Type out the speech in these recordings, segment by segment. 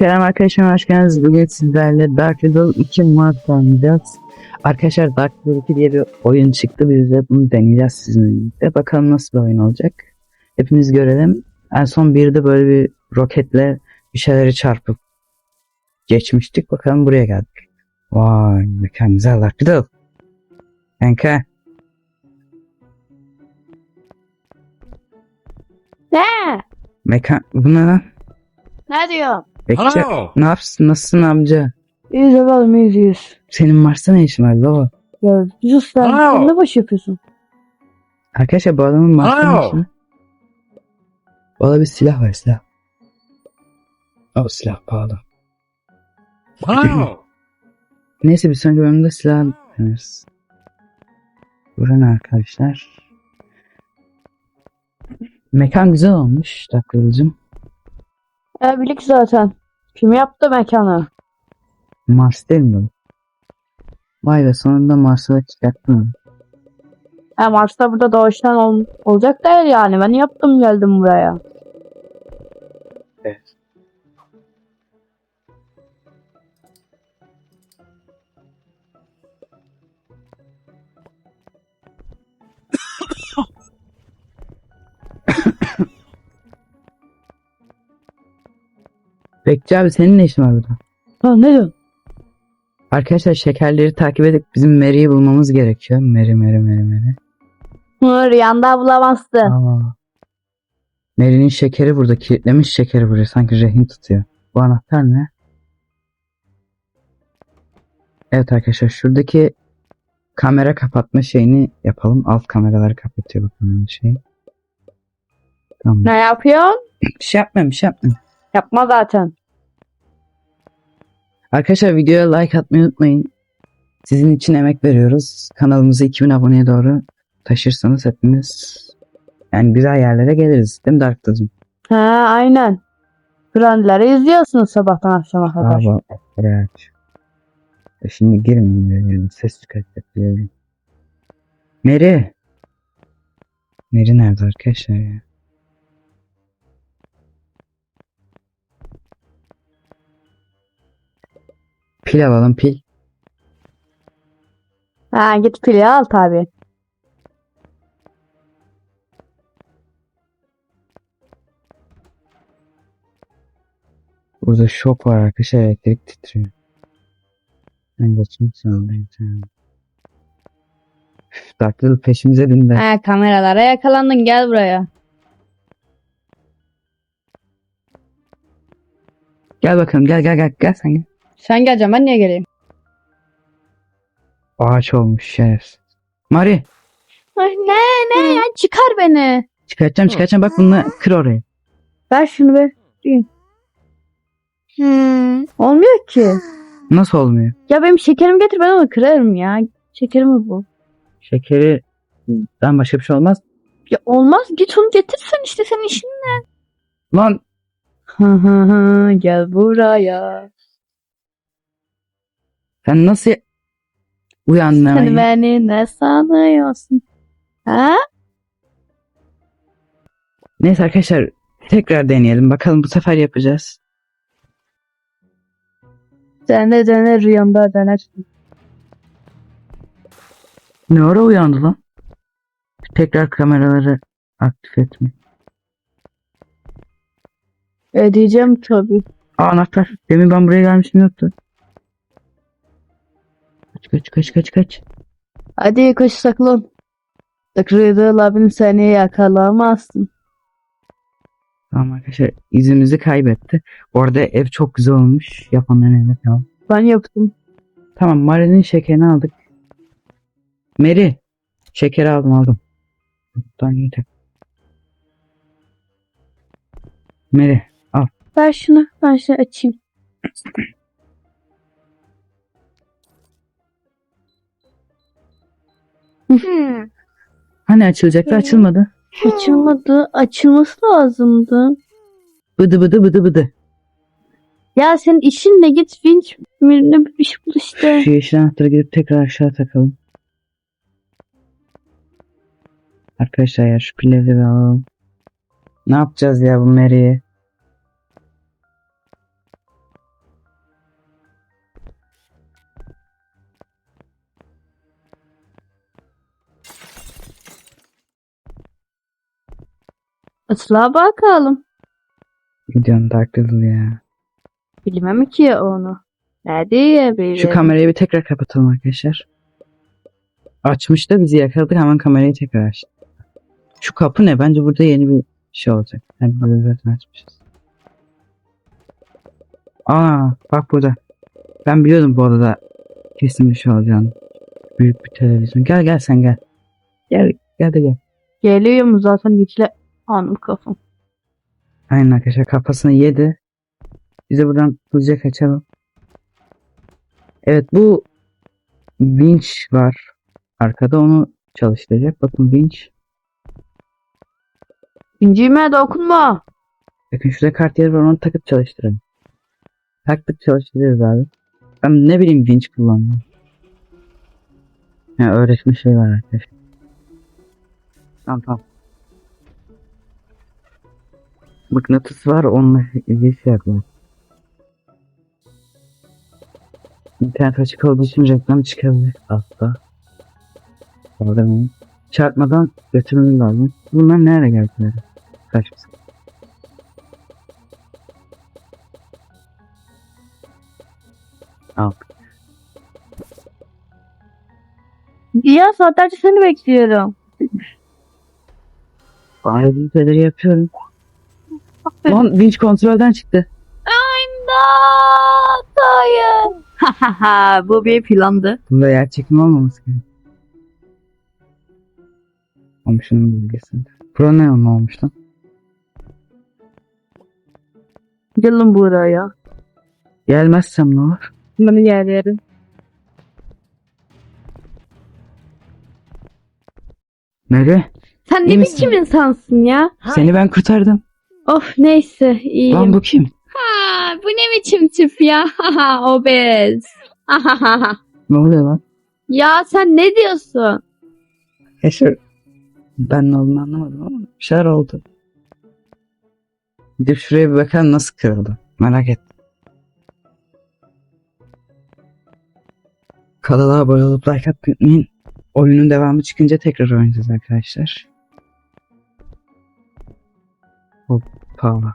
Selam arkadaşlar hoş geldiniz. Bugün sizlerle Dark Riddle 2 Mart oynayacağız. Arkadaşlar Dark Riddle 2 diye bir oyun çıktı. Biz de bunu deneyeceğiz sizinle birlikte. Bakalım nasıl bir oyun olacak. Hepimiz görelim. En son bir de böyle bir roketle bir şeyleri çarpıp geçmiştik. Bakalım buraya geldik. Vay mekan güzel Dark Riddle. Kanka Ne? mekan bu ne lan? Ne diyor? Bekçi Hello. ne yapsın nasılsın amca? İyiyiz efendim iyiyiz. Senin Mars'ta ne işin var baba? Ya Yusuf sen, ne boş yapıyorsun? Arkadaşlar bu adamın Mars'ta ne işi var? Valla bir silah var silah. O silah pahalı. Hello. Neyse bir sonraki bölümde silah deneriz. Buranın arkadaşlar. Mekan güzel olmuş Dakılcım. E bilik zaten. Kim yaptı mekanı? Mars değil mi? Vay be sonunda Mars'a çıkarttım. E Mars'ta burada doğuştan ol- olacak değil yani. Ben yaptım geldim buraya. Evet. Bekçi abi senin ne işin var burada? Ha ne diyorsun? Arkadaşlar şekerleri takip edip bizim Mary'i bulmamız gerekiyor. Mary, Mary, Mary, Mary. Hı, Rüyanda bulamazsın. Aa. Mary'nin şekeri burada. Kilitlemiş şekeri buraya. Sanki rehin tutuyor. Bu anahtar ne? Evet arkadaşlar şuradaki kamera kapatma şeyini yapalım. Alt kameraları kapatıyor bakın şey. Tamam. Ne yapıyorsun? Bir şey yapmayın bir şey yapmayın. Yapma zaten. Arkadaşlar videoya like atmayı unutmayın. Sizin için emek veriyoruz. Kanalımızı 2000 aboneye doğru taşırsanız hepimiz yani güzel yerlere geliriz. Değil mi Darktacığım? Ha aynen. Friendleri izliyorsunuz sabahtan akşama kadar. Abi evet. E şimdi girmeyin ses çıkartacak. Mary. Mary nerede arkadaşlar ya? Pil alalım pil. Ha git pili al tabi. Burada şok var arkadaşlar elektrik titriyor. Ben geçmek zorundayım. Üf, Dark Riddle peşimize bindi. Ha kameralara yakalandın gel buraya. Gel bakalım gel gel gel gel sen gel. Sen geleceksin ben niye geleyim? Ağaç olmuş şerefsiz. Mari Ay ne ne ya çıkar beni. çıkartacağım çıkartacağım bak bunu kır oraya. Ver şunu be. Diyeyim. Olmuyor ki. Nasıl olmuyor? Ya benim şekerimi getir ben onu kırarım ya. Şekerimi bu. Şekeri dan başka bir şey olmaz. Ya olmaz git onu getirsen işte senin işin. Lan Hı hı hı gel buraya. Sen nasıl hemen Sen beni ne sanıyorsun? Ha? Neyse arkadaşlar tekrar deneyelim. Bakalım bu sefer yapacağız. Dene dene rüyamda dene. Ne ara uyandı lan? Tekrar kameraları aktif etme. Ödeyeceğim tabii. Aa anahtar. Demin ben buraya gelmişim yoktu. Kaç kaç kaç kaç. Hadi koş saklan. Riddle abin seni yakalamazsın. Tamam arkadaşlar izimizi kaybetti. Orada ev çok güzel olmuş. Yapanların evi tamam. Ben yaptım. Tamam Mary'nin şekerini aldık. Mary. Şekeri aldım aldım. Buradan iyi tak. Mary. Ver şunu ben şunu açayım. Hani açılacaktı açılmadı. Açılmadı. Açılması lazımdı. Bıdı bıdı bıdı bıdı. Ya senin işin ne git vinç birine bir iş bul işte. Şu yeşil anahtarı gidip tekrar aşağı takalım. Arkadaşlar ya şu pilleri de alalım. Ne yapacağız ya bu Mary'e? Isla bakalım. Dark Riddle ya. Bilmem ki onu. Ne diyebilirim? Şu kamerayı bir tekrar kapatalım arkadaşlar. Açmış da bizi yakaladık hemen kamerayı tekrar açtık. Şu kapı ne? Bence burada yeni bir şey olacak. Yani böyle zaten açmışız. Aa bak burada. Ben biliyordum bu odada kesin bir şey olacağını. Büyük bir televizyon. Gel gel sen gel. Gel gel de gel. Geliyor mu zaten içle anım kafam. Aynen arkadaşlar kafasını yedi. Biz de buradan hızlıca kaçalım. Evet bu vinç var. Arkada onu çalıştıracak. Bakın vinç. İnciğime dokunma. Bakın şurada kart yeri var onu takıp çalıştırın. Taktık çalıştırıyoruz abi. Ben ne bileyim vinç kullanmam. Ya öğretmiş şey var arkadaşlar. Tamam tamam. Mıknatıs var onunla ilgili şey yapıyor. İnternet açık olduğu için reklam çıkabilir altta. Kaldırmayın. Çarpmadan götürmemiz lazım. Bunlar nereye geldiler? Kaç Al. Ya saatlerce seni bekliyorum. Bazı şeyleri yapıyorum. Lan vinç kontrolden çıktı. İmdat! Hayır. Bu bir plandı. Bunda yer çekimi olmaması gerek. Komşunun bilgisinde. Bura ne onun olmuş lan? Gelin buraya. Gelmezsem ne olur? Beni yer yerin. Nereye? Sen İyi ne misin? biçim insansın ya? Seni ben kurtardım. Of neyse iyiyim. Lan bu kim? Ha, bu ne biçim tip ya? Obez. Ne oluyor lan? ya sen ne diyorsun? Yaşar. Ben ne olduğunu anlamadım ama bir şeyler oldu. Gidip şuraya bir bakalım nasıl kırıldı. Merak et. Kanala abone olup like atmayı unutmayın. Oyunun devamı çıkınca tekrar oynayacağız arkadaşlar. Hoppa.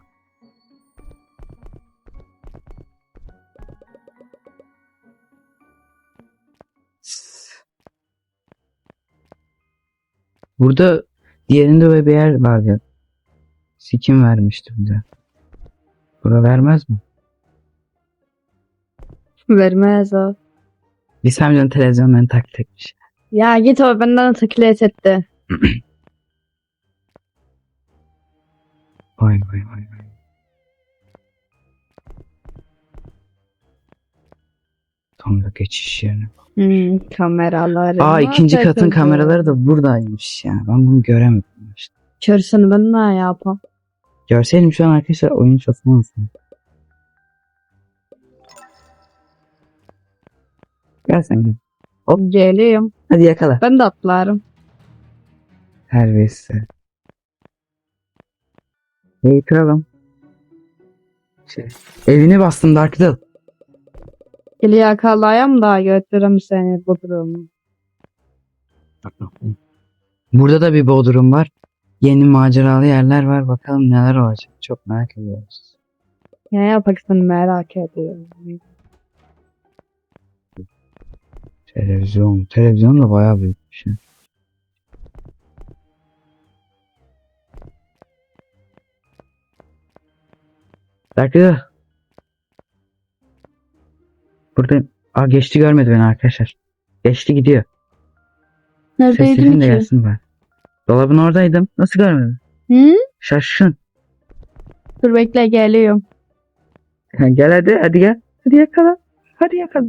Burada diğerinde böyle bir yer var ya. Sikim vermişti bize. Bura vermez mi? Vermez o. Biz hemden televizyonlarını taklit etmiş. Ya git o benden taklit etti. Vay vay vay. Tam da geçiş yerine. Hmm, kameraları. Aa ikinci katın kameraları da buradaymış ya. Ben bunu göremedim işte. Körsün ben ne yapam? Görseydim şu an arkadaşlar oyun çatmazdım. Gel sen gel. Geliyorum. Hadi yakala. Ben de atlarım. Terbiyesiz. Hey kralım. Şey, evini bastım Dark Riddle. Geli yakalayam da götürürüm seni bu durumu. Burada da bir bodrum var. Yeni maceralı yerler var. Bakalım neler olacak. Çok merak ediyoruz. Ne yapacaksın merak ediyorum. Televizyon. Televizyon da bayağı büyükmüş. ya. Dark Riddle. Burada Aa, geçti görmedi beni arkadaşlar. Geçti gidiyor. Neredeydin Seslerin de ki? gelsin ben. Dolabın oradaydım. Nasıl görmedin? Hı? Şaşın. Dur bekle geliyorum. Gel hadi hadi gel. Hadi yakala. Hadi yakala.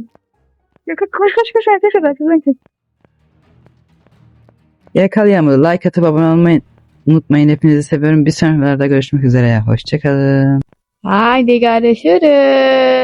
Yakala koş koş koş arkadaşlar arkadan koş. Yakalayamadı. Like atıp abone olmayı unutmayın. Hepinizi seviyorum. Bir sonraki videoda görüşmek üzere. Hoşçakalın. Haydi görüşürüz.